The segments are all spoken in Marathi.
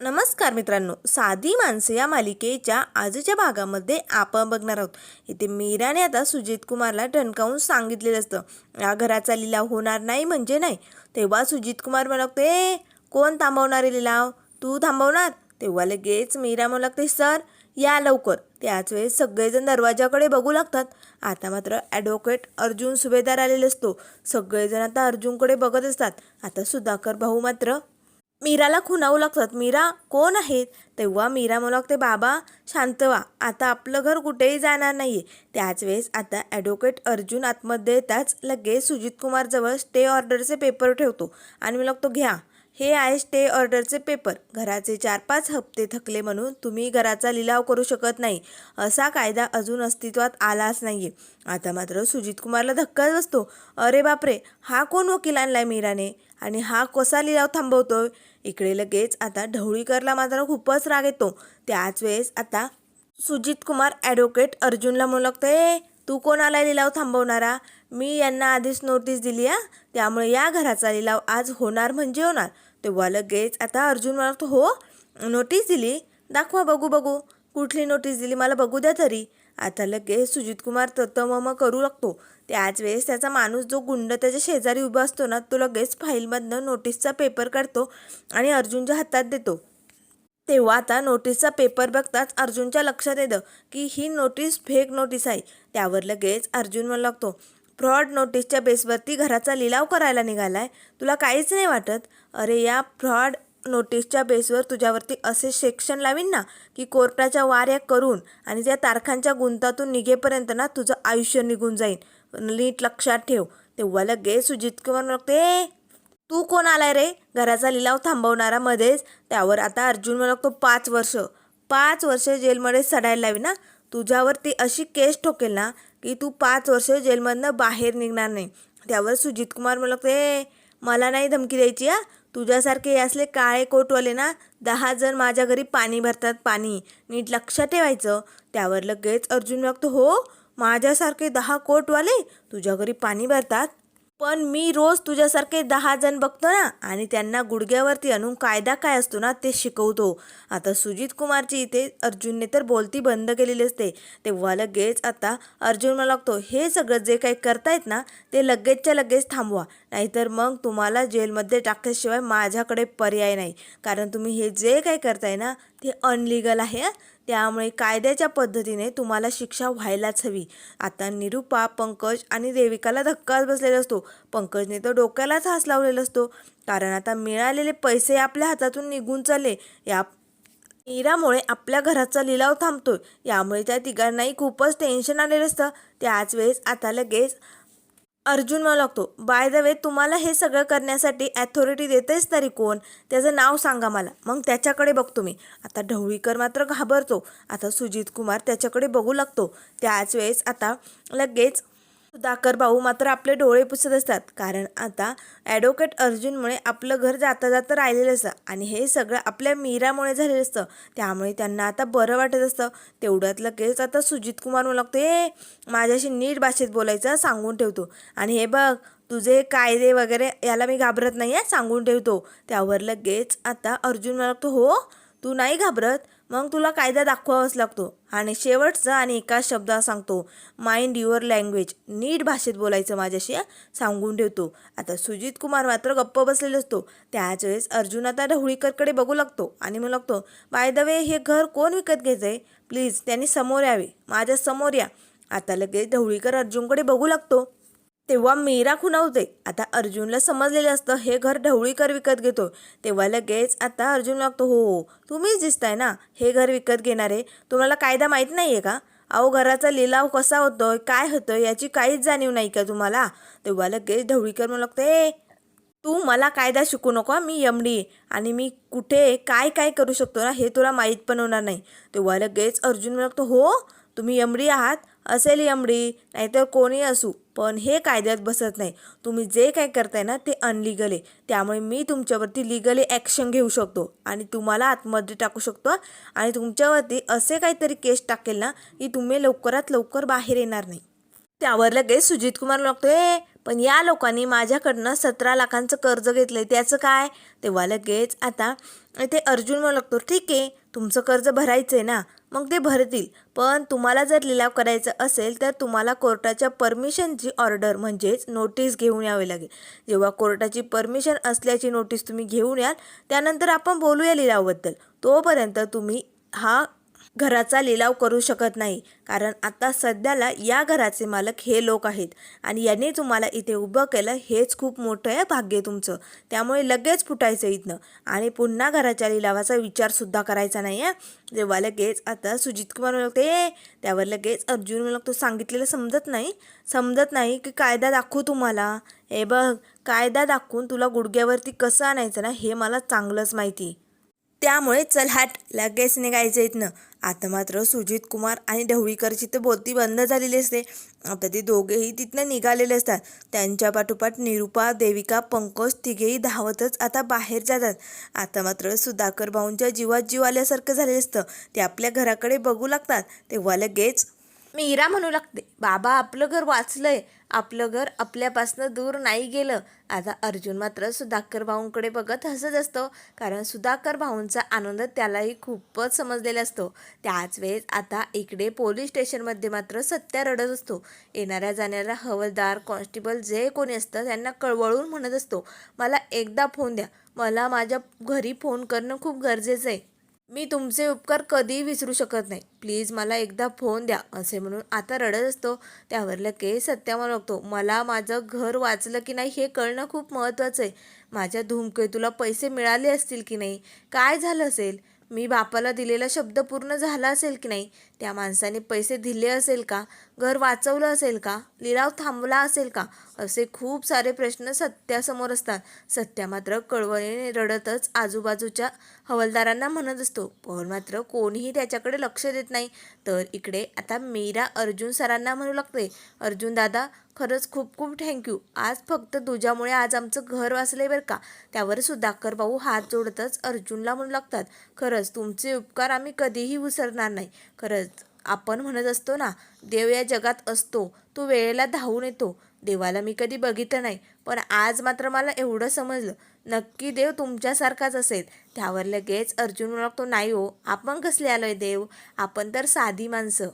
नमस्कार मित्रांनो साधी माणसे या मालिकेच्या आजच्या भागामध्ये आपण बघणार आहोत. इथे मीराने आता सुजित कुमारला ठणकावून सांगितलेलं असतं या घराचा लिलाव होणार नाही म्हणजे नाही. तेव्हा सुजित कुमार म्हणतो ए कोण थांबवणार आहे लिलाव? तू थांबवणार? तेव्हा लगेच मीरा म्हणू लागते सर या लवकर. त्याच वेळेस सगळेजण दरवाजाकडे बघू लागतात. आता मात्र ॲडव्होकेट अर्जुन सुभेदार आलेले असतो. सगळेजण आता अर्जुनकडे बघत असतात. आता सुधाकर भाऊ मात्र मीराला खुणावू लागतात. मीरा कोण आहेत? तेव्हा मीरा म्हणू लागते बाबा शांत व्हा. आता आपलं घर कुठेही जाणार नाही आहे त्याच वेळेस आता ॲडव्होकेट अर्जुन आतमध्ये येताच लगेच सुजित कुमारजवळ स्टे ऑर्डरचे पेपर ठेवतो आणि मी लागतो घ्या. हे आहे स्टे ऑर्डरचे पेपर घराचे चार पाच हप्ते थकले म्हणून तुम्ही घराचा लिलाव करू शकत नाही. असा कायदा अजून अस्तित्वात आलाच नाही आहे आता मात्र सुजित कुमारला धक्काच बसतो. अरे बापरे! हा कोण वकील आणला आहे मीराने? आणि हा कसा लिलाव थांबवतोय? इकडे लगेच आता ढवळीकरला मात्र खूपच राग येतो. त्याच वेळेस आता सुजित कुमार ॲडव्होकेट अर्जुनला म्हणू लागतं ए तू कोण लिलाव थांबवणारा? मी यांना आधीच नोटीस दिली आ त्यामुळे या घराचा लिलाव आज होणार म्हणजे होणार. तेव्हा लगेच आता अर्जुन म्हणतो हो नोटीस दिली. दाखवा बघू बघू. कुठली नोटीस दिली? मला बघू द्या तरी. आता लगेच सुजित कुमार ततमम करू लागतो. त्याच वेळेस त्याचा माणूस जो गुंड त्याच्या शेजारी उभा असतो ना तो लगेच फाईलमधनं नोटीसचा पेपर काढतो आणि अर्जुनच्या हातात देतो. तेव्हा आता नोटीसचा पेपर बघताच अर्जुनच्या लक्षात येतं की ही नोटीस फेक नोटीस आहे. त्यावर लगेच अर्जुन म्हणू लागतो फ्रॉड नोटीसच्या बेसवरती घराचा लिलाव करायला निघालाय. तुला काहीच नाही वाटत? अरे या फ्रॉड नोटीसच्या बेसवर तुझ्यावरती असे सेक्शन लावीन ना की कोर्टाच्या वाऱ्या करून आणि त्या तारखांच्या गुंतातून निघेपर्यंत ना तुझं आयुष्य निघून जाईल नीट लक्षात ठेव. तेव्हा लगेच सुजित कुमार लागते तू कोण आलाय रे? घराचा लिलाव थांबवणारा मध्येच. त्यावर आता अर्जुन म्हणतो पाच वर्ष. पाच वर्ष जेलमध्ये सडायला लावी ना. तुझ्यावरती अशी केस ठोकेल ना की तू पाच वर्ष जेलमधनं बाहेर निघणार नाही. त्यावर सुजित कुमार म्हणतो मला नाही धमकी द्यायची हा? तुझ्यासारखे असले काळे कोटवाले ना दहा जण माझ्या घरी पाणी भरतात पाणी. नीट लक्षात ठेवायचं. त्यावर लगेच अर्जुन व्यक्त हो माझ्यासारखे दहा कोटवाले तुझ्या घरी पाणी भरतात? पण मी रोज तुझ्यासारखे दहा जण बघतो ना आणि त्यांना गुडघ्यावरती आणून कायदा काय असतो ना ते शिकवतो. आता सुजित कुमारची इथे अर्जुनने तर बोलती बंद केलेली असते. तेव्हा लगेच आता अर्जुन मला लागतो हे सगळं जे काही करतायत ना ते लगेचच्या लगेच थांबवा. नाहीतर मग तुम्हाला जेलमध्ये टाकल्याशिवाय माझ्याकडे पर्याय नाही. कारण तुम्ही हे जे काही करताय ना ते अनलिगल आहे त्यामुळे कायद्याच्या पद्धतीने तुम्हाला शिक्षा व्हायलाच हवी. आता निरुपा पंकज आणि देविकाला धक्काच बसलेला असतो. पंकजने तर डोक्यालाच हास लावलेला असतो. कारण आता मिळालेले पैसे आपल्या हातातून निघून चालले. या नीरामुळे आपल्या घराचा लिलाव थांबतोय. यामुळे त्या तिघांनाही खूपच टेन्शन आलेलं असतं. त्याच वेळेस आता लगेच अर्जुन मला लागतो बाय द वे तुम्हाला हे सगळं करण्यासाठी ॲथॉरिटी देतेच तरी कोण? त्याचं नाव सांगा मला. मग त्याच्याकडे बघतो मी आता ढवळीकर मात्र घाबरतो. आता सुजित कुमार त्याच्याकडे बघू लागतो. त्याच वेळेस आता लगेच सुधाकर भाऊ मात्र आपले डोळे पुसत असतात. कारण आता ॲडव्होकेट अर्जुनमुळे आपलं घर जाता जाता राहिलेलं असतं आणि हे सगळं आपल्या मीरामुळे झालेलं असतं. त्यामुळे त्यांना आता बरं वाटत असतं. तेवढ्यात लगेच आता सुजित कुमार म्हणू लागतो ए माझ्याशी नीट भाषेत बोलायचं सांगून ठेवतो. आणि हे बघ तुझे कायदे वगैरे याला मी घाबरत नाही आहे सांगून ठेवतो. त्यावर लगेच आता अर्जुन म्हणू लागतो हो तू नाही घाबरत. मग तुला कायदा दाखवावाच लागतो. आणि शेवटचा आणि एकाच शब्दात सांगतो माइंड युअर लँग्वेज नीट भाषेत बोलायचं माझ्याशी सांगून ठेवतो. आता सुजित कुमार मात्र गप्प बसलेला असतो. त्याच वेळेस अर्जुन आता ढवळीकरकडे बघू लागतो आणि मग लागतो बाय द वे हे घर कोण विकत घ्यायचं आहे प्लीज त्यांनी समोर यावे. माझ्यासमोर या. आता लगेच ढवळीकर अर्जुनकडे बघू लागतो. तेव्हा मीरा खुणावते. आता अर्जुनला समजलेलं असतं हे घर ढवळीकर विकत घेतो तेव्हा लगेच आता अर्जुन लागतो हो हो तुम्हीच दिसताय ना हे घर विकत घेणारे? तुम्हाला कायदा माहीत नाही आहे का? अहो घराचा लिलाव कसा होतोय काय होतोय याची काहीच जाणीव नाही का तुम्हाला? तेव्हा लगेच ढवळीकर म्हणू लागते ए तू मला कायदा शिकू नको मी यमडी आणि मी कुठे काय काय करू शकतो ना हे तुला माहीत पण होणार नाही. तेव्हा लगेच अर्जुन म्हणतो हो तुम्ही यमडी आहात असेल यमडी नाहीतर कोणी असू पण हे कायद्यात बसत नाही. तुम्ही जे काय करताय ना ते अनलिगल आहे. त्यामुळे मी तुमच्यावरती लिगली ॲक्शन घेऊ शकतो आणि तुम्हाला आतमध्ये टाकू शकतो. आणि तुमच्यावरती असे काहीतरी केस टाकेल ना की तुम्ही लवकरात लवकर बाहेर येणार नाही. त्यावर लगेच सुजित कुमार लागतो ए पण या लोकांनी माझ्याकडनं सतरा लाखांचं कर्ज घेतलंय त्याचं काय? तेव्हा लगेच आता ते अर्जुन मला लागतो ठीक आहे तुमचं कर्ज भरायचं आहे ना मग ते भरतील. पण तुम्हाला जर लिलाव करायचा असेल तर तुम्हाला कोर्टाच्या परमिशनची ऑर्डर म्हणजेच नोटीस घेऊन यावी लागेल. जेव्हा कोर्टाची परमिशन असल्याची नोटीस तुम्ही घेऊन याल त्यानंतर आपण बोलूया लिलावबद्दल. तोपर्यंत तुम्ही हा घराचा लिलाव करू शकत नाही. कारण आता सध्याला या घराचे मालक हे लोक आहेत आणि यांनी तुम्हाला इथे उभं केलं हेच खूप मोठं आहे भाग्य तुमचं. त्यामुळे लगेच फुटायचं इथनं. आणि पुन्हा घराच्या लिलावाचा विचारसुद्धा करायचा नाही आहे जेव्हा लगेच आता सुजित कुमार म्हणतो ए त्यावर लगेच अर्जुन म्हणतो तो सांगितलेलं समजत नाही. समजत नाही की कायदा दाखवू तुम्हाला. हे बघ कायदा दाखवून तुला गुडघ्यावरती कसं आणायचं ना हे मला चांगलंच माहिती. आहे त्यामुळे चल हॅट लगेच निघायचं इथनं आता मात्र सुजित कुमार आणि ढवळीकरची तर बोलती बंद झालेली असते. आता ते दोघेही तिथनं निघालेले असतात. त्यांच्या पाठोपाठ निरुपा देविका पंकज तिघेही धावतच आता बाहेर जातात. आता मात्र सुधाकर भाऊंच्या जीवात जीव आल्यासारखं झालेलं असतं. ते आपल्या घराकडे बघू लागतात. तेव्हा लगेच मीरा म्हणू लागते बाबा आपलं घर वाचलंय. आपलं घर आपल्यापासनं दूर नाही गेलं. आता अर्जुन मात्र सुधाकर भाऊंकडे बघत हसत असतो कारण सुधाकर भाऊंचा आनंद त्यालाही खूपच समजलेला असतो. त्याच वेळेस आता इकडे पोलीस स्टेशनमध्ये मात्र सत्या रडत असतो. येणाऱ्या जाणाऱ्या हवलदार कॉन्स्टेबल जे कोणी असतं त्यांना कळवळून म्हणत असतो मला एकदा फोन द्या. मला माझ्या घरी फोन करणं खूप गरजेचं आहे. मी तुमचे उपकार कधीही विसरू शकत नाही. प्लीज मला एकदा फोन द्या असे म्हणून आता रडत असतो. त्यावरलं केस सत्यावर बघतो. लागतो मला माझं घर वाचलं की नाही हे कळणं खूप महत्त्वाचं आहे. माझ्या धूमकेतूला पैसे मिळाले असतील की नाही? काय झालं असेल? मी बापाला दिलेला शब्द पूर्ण झाला असेल की नाही? त्या माणसाने पैसे दिले असेल का? घर वाचवलं असेल का? लिलाव थांबला असेल का? असे खूप सारे प्रश्न सत्यासमोर असतात. सत्या मात्र कळवळीने रडतच आजूबाजूच्या हवालदारांना म्हणत असतो पण मात्र कोणीही त्याच्याकडे लक्ष देत नाही. तर इकडे आता मीरा अर्जुन सरांना म्हणू लागते अर्जुन दादा खरंच खूप खूप थँक्यू आज फक्त तुझ्यामुळे आज आमचं घर वाचलंय बरं का? त्यावर सुधाकर भाऊ हात जोडतच अर्जुनला म्हणू लागतात खरंच तुमचे उपकार आम्ही कधीही विसरणार नाही. खरंच आपण म्हणत असतो ना देव या जगात असतो तो वेळेला धावून येतो. देवाला मी कधी बघितलं नाही पण आज मात्र मला एवढं समजलं. नक्की देव तुमच्यासारखाच असेल. त्यावर लगेच अर्जुन म्हणू लागतो नाही हो आपण कसले आलोय देव? आपण तर साधी माणसं.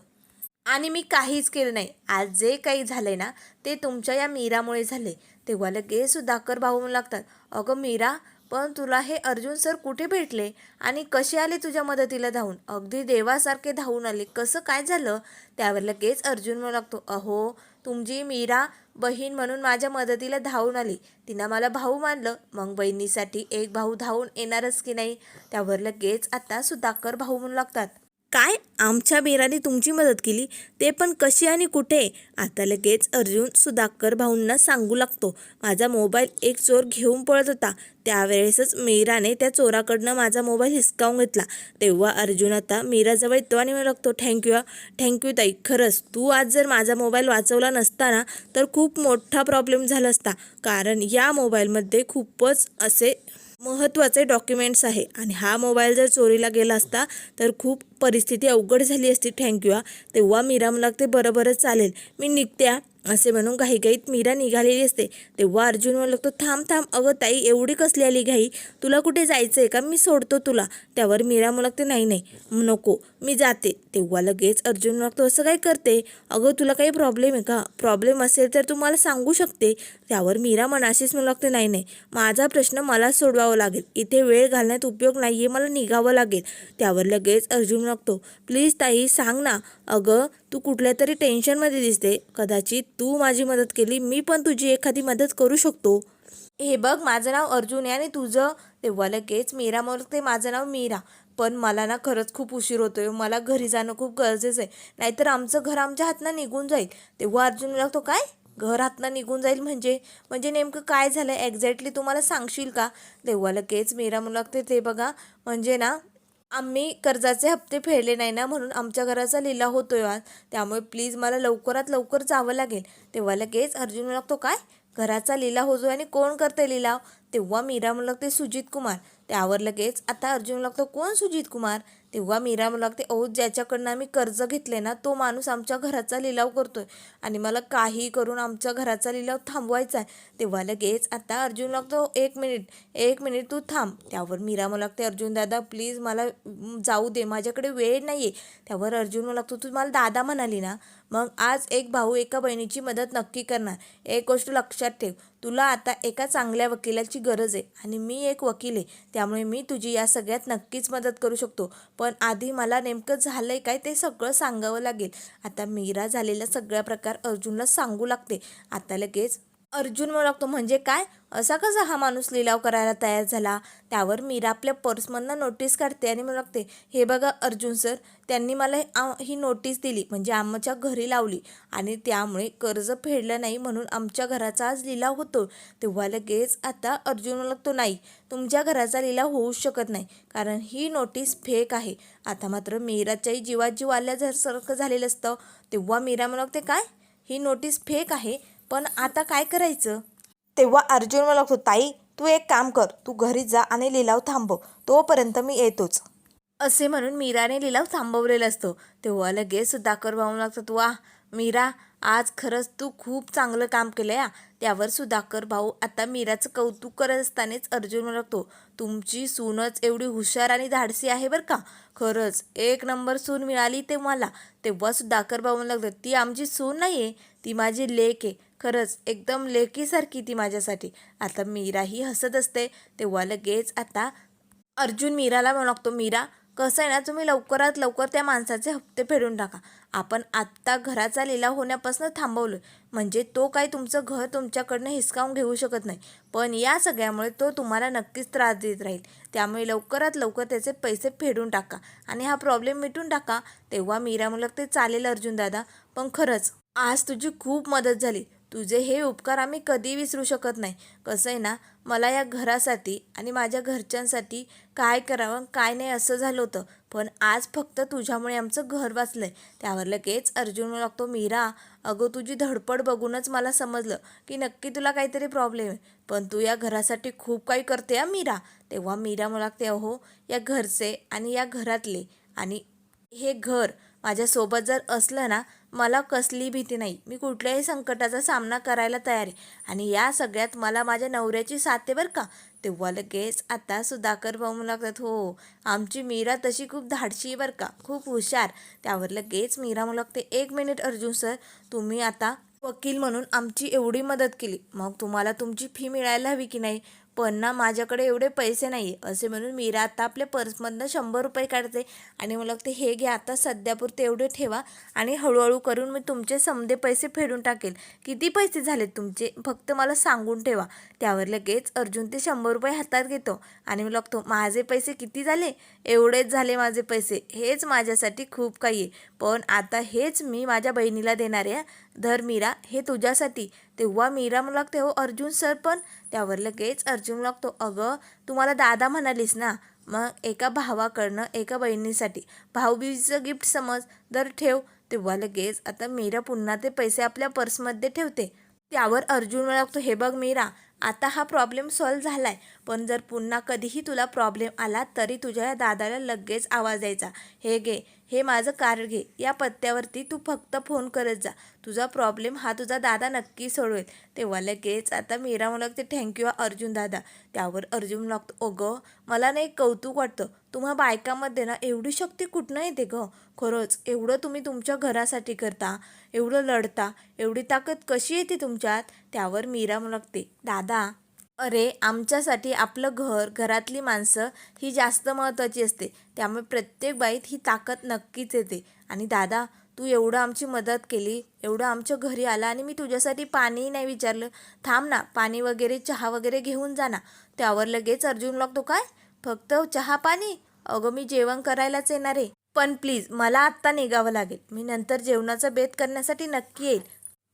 आणि मी काहीच केलं नाही. आज जे काही झालंय ना ते तुमच्या या मीरामुळे झाले तेव्हा लगेच सुधाकर भाऊ म्हणू लागतात अगं मीरा पण तुला हे अर्जुन सर कुठे भेटले? आणि कसे आले तुझ्या मदतीला धावून? अगदी देवासारखे धावून आले. कसं काय झालं? त्यावर लगेच अर्जुन म्हणू लागतो अहो तुमची मीरा बहीण म्हणून माझ्या मदतीला धावून आली. तिनं मला भाऊ मानलं. मग बहिणीसाठी एक भाऊ धावून येणारच की नाही? त्यावर लगेच आता सुधाकर भाऊ म्हणू लागतात काय आमच्या मीराने तुमची मदत केली? ते पण कशी आणि कुठे? आता लगेच अर्जुन सुधाकर भाऊंना सांगू लागतो. माझा मोबाईल एक चोर घेऊन पळत होता. त्यावेळेसच मीराने त्या चोराकडनं माझा मोबाईल हिसकावून घेतला. तेव्हा अर्जुन आता मीराजवळ येतो आणि म्हणू लागतो थँक्यू थँक्यू ताई. खरंच तू आज जर माझा मोबाईल वाचवला नसता ना तर खूप मोठा प्रॉब्लेम झाला असता. कारण या मोबाईलमध्ये खूपच असे महत्त्वाचे डॉक्युमेंट्स आहे. आणि हा मोबाईल जर चोरीला गेला असता तर खूप परिस्थिती अवघड झाली असती. थँक्यू हा. तेव्हा मीरा मला ते बरोबरच चालेल. मी निघते असे म्हणून घाईघाईत मीरा निघालेली असते. तेव्हा अर्जुन म्हणू लागतो थांब थांब. अगं ताई एवढी कसली आली घाई? तुला कुठे जायचं आहे का? मी सोडतो तुला. त्यावर मीरा म्हणू लागते नाही नाही. नको. मी जाते. तेव्हा लगेच अर्जुन म्हणू लागतो असं काय करते? अगं तुला काही प्रॉब्लेम आहे का? प्रॉब्लेम असेल तर तू मला सांगू शकते. त्यावर मीरा मनाशीच म्हणू लागते नाही नाही. माझा प्रश्न मला सोडवावा लागेल. इथे वेळ घालण्यात उपयोग नाही आहे मला निघावं लागेल. त्यावर लगेच अर्जुन म्हणू लागतो प्लीज ताई सांग ना. अगं तू कुठल्या तरी टेन्शनमध्ये दिसते. कदाचित तू माझी मदत केली मी पण तुझी एखादी मदत करू शकतो. हे बघ माझं नाव अर्जुन आहे आणि तुझं तेव्हा लगेच मीरा ते माझं नाव मीरा. पण मला ना खरंच खूप उशीर होतोय. मला घरी जाणं खूप गरजेचं आहे. नाहीतर आमचं घर आमच्या हातनं निघून जाईल. तेव्हा अर्जुन लागतो काय? घर हातनं निघून जाईल म्हणजे? म्हणजे नेमकं काय झालं एक्झॅक्टली तुम्हाला सांगशील का? तेव्हा लगेच मीरा म्हणू लागते ते बघा म्हणजे ना आम्ही कर्जाचे हप्ते फेडले नाही ना म्हणून आमच्या घराचा लिला होतोय आज. त्यामुळे प्लीज मला लवकरात लवकर जावं लागेल. तेव्हा लगेच अर्जुन म्हणू लागतो काय? घराचा लिलाव होतोय आणि कोण करते लिलाव? तेव्हा मीरा म्हणू लागते सुजित कुमार. त्यावर लगेच आता अर्जुन लागतो कोण सुजित कुमार? तेव्हा मीरा मला लागते अहो ज्याच्याकडनं आम्ही कर्ज घेतले ना तो माणूस आमच्या घराचा लिलाव करतोय. आणि मला काही करून आमच्या घराचा लिलाव थांबवायचा आहे. तेव्हा लगेच आता अर्जुन लागतो एक मिनिट एक मिनिट तू थांब. त्यावर मीरा मला लागते अर्जुन दादा प्लीज मला जाऊ दे माझ्याकडे वेळ नाही आहे त्यावर अर्जुन मला लागतो तू मला दादा म्हणाली ना मग आज एक भाऊ एका बहिणीची मदत नक्की करणार. एक गोष्ट लक्षात ठेव तुला आता एका चांगल्या वकिलाची गरज आहे आणि मी एक वकील आहे. त्यामुळे मी तुझी या सगळ्यात नक्कीच मदत करू शकतो. पण आधी मला नेमकं झालं आहे काय ते सगळं सांगावं लागेल. आता मीरा झालेला सगळा प्रकार अर्जुनला सांगू लागते. आता लगेच अर्जुन म्हणू लागतो म्हणजे काय? असा कसा हा माणूस लिलाव करायला तयार झाला? त्यावर मीरा आपल्या पर्समधनं नोटीस काढते आणि म्हणू लागते हे बघा अर्जुन सर त्यांनी मला ही नोटीस दिली म्हणजे आमच्या घरी लावली आणि त्यामुळे कर्ज फेडलं नाही म्हणून आमच्या घराचा आज लिलाव होतो. तेव्हा लगेच आता अर्जुन लागतो नाही तुमच्या घराचा लिलाव होऊ शकत नाही कारण ही नोटीस फेक आहे. आता मात्र मीराच्याही जीवात जीव आल्यासारखं झालेलं असतं. तेव्हा मीरा म्हणू लागते काय? ही नोटीस फेक आहे? पण आता काय करायचं? तेव्हा अर्जुन मला लागतो ताई तू एक काम कर तू घरी जा आणि लिलाव थांबव. तोपर्यंत मी येतोच. असे म्हणून मीराने लिलाव थांबवलेला असतो. तेव्हा लगेच सुधाकर भाऊ लागतात वा मीरा आज खरंच तू खूप चांगलं काम केलं या त्यावर सुधाकर भाऊ आता मीराचं कौतुक करत असतानाच अर्जुन म्हणतो तुमची सूनच एवढी हुशार आणि धाडसी आहे बरं का. खरंच एक नंबर सून मिळाली ते मला तेव्हा सुधाकर भाऊ लागतात ती आमची सून नाही आहे ती माझी लेक आहे. खरंच एकदम लेकीसारखी ती माझ्यासाठी. आता मीराही हसत असते तेव्हा लगेच आता अर्जुन मीराला म्हणू लागतो मीरा कसं आहे ना तुम्ही लवकरात लवकर त्या माणसाचे हप्ते फेडून टाका. आपण आत्ता घराचा लिलाव होण्यापासून थांबवलो म्हणजे तो काही तुमचं घर तुमच्याकडनं हिसकावून घेऊ शकत नाही. पण या सगळ्यामुळे तो तुम्हाला नक्कीच त्रास देत राहील. त्यामुळे लवकरात लवकर त्याचे पैसे फेडून टाका आणि हा प्रॉब्लेम मिटून टाका. तेव्हा मीरा मुलग ते चालेल अर्जुन दादा पण खरंच आज तुझी खूप मदत झाली. तुझे हे उपकार आम्ही कधी विसरू शकत नाही. कसं आहे ना मला या घरासाठी आणि माझ्या घरच्यांसाठी काय करावं काय नाही असं झालं होतं. पण आज फक्त तुझ्यामुळे आमचं घर वाचलं आहे त्यावर लगेच अर्जुन लागतो मीरा अगं तुझी धडपड बघूनच मला समजलं की नक्की तुला काहीतरी प्रॉब्लेम आहे. पण तू या घरासाठी खूप काही करते हा मीरा. तेव्हा मीरा मला लागते अहो या घरचे आणि या घरातले आणि हे घर माझ्यासोबत जर असलं ना मला कसली भीती नाही. मी कुठल्याही संकटाचा सामना करायला तयार. आहे आणि या सगळ्यात मला माझ्या नवऱ्याची साथ आहे बरं का? तेव्हा लगेच आता सुधाकर भाऊ लागतात हो. आमची मीरा तशी खूप धाडशी आहे बरं का? खूप हुशार. त्यावर लगेच मीरा म्हणू लागते एक मिनिट अर्जुन सर तुम्ही आता वकील म्हणून आमची एवढी मदत केली. मग तुम्हाला तुमची फी मिळायला हवी की नाही? पण ना माझ्याकडे एवढे पैसे नाही आहे असे म्हणून मीरा आता आपल्या पर्समधनं शंभर रुपये काढते आणि मला ते हे घ्या आता सध्यापुरते एवढे ठेवा आणि हळूहळू करून मी तुमचे समदे पैसे फेडून टाकेल. किती पैसे झाले तुमचे? फक्त मला सांगून ठेवा. त्यावर लगेच अर्जुन ते शंभर रुपये हातात घेतो आणि मी लागतो माझे पैसे किती झाले? एवढेच झाले माझे पैसे. हेच माझ्यासाठी खूप काही आहे. पण आता हेच मी माझ्या बहिणीला देणार आहे धर मीरा हे तुझ्यासाठी. तेव्हा मीरा मला लागते हो अर्जुन सर पण. त्यावर लगेच अर्जुन लागतो अगं तुम्हाला दादा म्हणालीस ना? मग एका भावाकडनं एका बहिणीसाठी. भाऊबीजीचं गिफ्ट समज दर ठेव. तेव्हा लगेच आता मीरा पुन्हा ते पैसे आपल्या पर्समध्ये ठेवते. त्यावर अर्जुन मला लागतो हे बघ मीरा आता हा प्रॉब्लेम सॉल्व्ह झाला आहे पण जर पुन्हा कधीही तुला प्रॉब्लेम आला तरी तुझ्या या दादाला लगेच आवाज द्यायचा. हे घे हे माझं कार्ड घे. या पत्त्यावरती तू फक्त फोन करत जा. तुझा प्रॉब्लेम हा तुझा दादा नक्की सोडवेल. तेव्हा लगेच आता मीरा म्हणू लागते थँक्यू अर्जुन दादा. त्यावर अर्जुन लागतो अगं मला ना एक कौतुक वाटतं. तुम्हा बायकामध्ये ना एवढी शक्ती कुठनं येते गं? खरंच एवढं तुम्ही तुमच्या घरासाठी करता एवढं लढता एवढी ताकद कशी येते तुमच्यात? त्यावर मीरा म्हणू लागते दादा अरे आमच्यासाठी आपलं घर घरातली माणसं ही जास्त महत्त्वाची असते. त्यामुळे प्रत्येक बाईत ही ताकद नक्कीच येते. आणि दादा तू एवढं आमची मदत केली एवढं आमच्या घरी आला आणि मी तुझ्यासाठी पाणीही नाही विचारलं. थांब ना पाणी वगैरे चहा वगैरे घेऊन जा ना. त्यावर लगेच अर्जुन लागतो काय? फक्त चहा पाणी? अगं मी जेवण करायलाच येणार आहे. पण प्लीज मला आत्ता निघावं लागेल. मी नंतर जेवणाचा बेत करण्यासाठी नक्की येईल.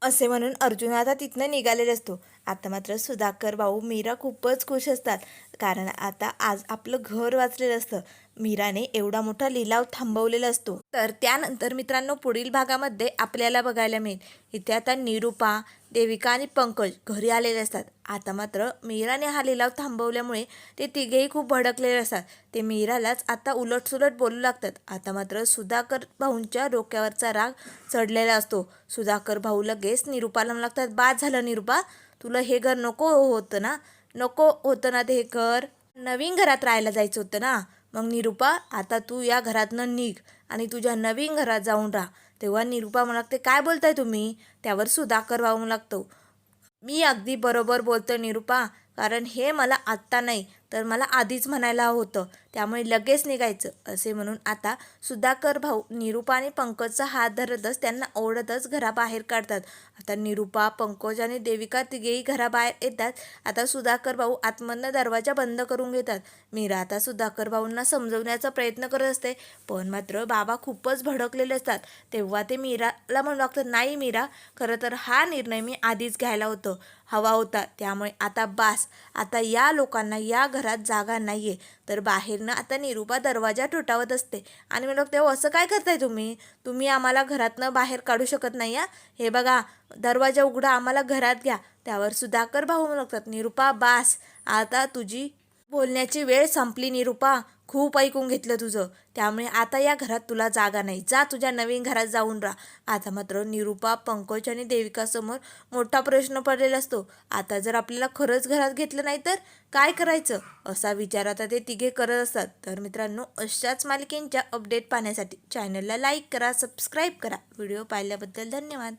असे म्हणून अर्जुन आता तिथनं निघालेला असतो. आता मात्र सुधाकर भाऊ मीरा खूपच खुश असतात. कारण आता आज आपलं घर वाचलेलं असतं. मीराने एवढा मोठा लिलाव थांबवलेला असतो. तर त्यानंतर मित्रांनो पुढील भागामध्ये आपल्याला बघायला मिळेल. इथे आता निरूपा देविका आणि पंकज घरी आलेले असतात. आता मात्र मीराने हा लिलाव थांबवल्यामुळे ते तिघेही खूप भडकलेले असतात. ते मीरालाच आता उलटसुलट बोलू लागतात. आता मात्र सुधाकर भाऊंच्या डोक्यावरचा राग चढलेला असतो. सुधाकर भाऊ लगेच निरूपाला लागतात बाद झालं निरूपा तुला हे घर नको होतं ना? नको होतं ना ते हे घर? नवीन घरात राहायला जायचं होतं ना? मग निरूपा आता तू या घरातनं निघ आणि तुझ्या नवीन घरात जाऊन राहा. तेव्हा निरूपा म्हणा लागते काय बोलताय तुम्ही? त्यावर सुधाकर वाहू लागतो. मी अगदी बरोबर बोलतो निरूपा कारण हे मला आत्ता नाही तर मला आधीच म्हणायला हवं होतं. त्यामुळे लगेच निघायचं असे म्हणून आता सुधाकर भाऊ निरूपा आणि पंकजचा हात धरतच त्यांना ओढतच घराबाहेर काढतात. आता निरूपा पंकज आणि देविका तिघेही घराबाहेर येतात. आता सुधाकर भाऊ आतमधनं दरवाजा बंद करून घेतात. मीरा आता सुधाकर भाऊंना समजवण्याचा प्रयत्न करत असते पण मात्र बाबा खूपच भडकलेले असतात. तेव्हा ते मीराला म्हणू लागतात नाही मीरा खरं तर हा निर्णय मी आधीच घ्यायला होतो हवा होता. त्यामुळे आता बास. आता या लोकांना या घरात जागा नाही आहे तर बाहेरनं आता निरूपा दरवाजा ठोठावत असते. आणि म्हणलं तेव्हा असं काय करताय तुम्ही? तुम्ही आम्हाला घरातनं बाहेर काढू शकत नाही या हे बघा दरवाजा उघडा आम्हाला घरात घ्या. त्यावर सुधाकर भाऊ म्हणतात निरूपा बास आता तुझी बोलण्याची वेळ संपली निरूपा. खूप ऐकून घेतलं तुझं. त्यामुळे आता या घरात तुला जागा नाही. जा तुझ्या नवीन घरात जाऊन राहा. आता मात्र निरूपा पंकज आणि देविकासमोर मोठा प्रश्न पडलेला असतो. आता जर आपल्याला खरंच घरात घेतलं नाही तर काय करायचं? असा विचार आता ते तिघे करत असतात. तर मित्रांनो अशाच मालिकेंच्या अपडेट पाहण्यासाठी चॅनलला लाईक करा सबस्क्राईब करा. व्हिडिओ पाहिल्याबद्दल धन्यवाद.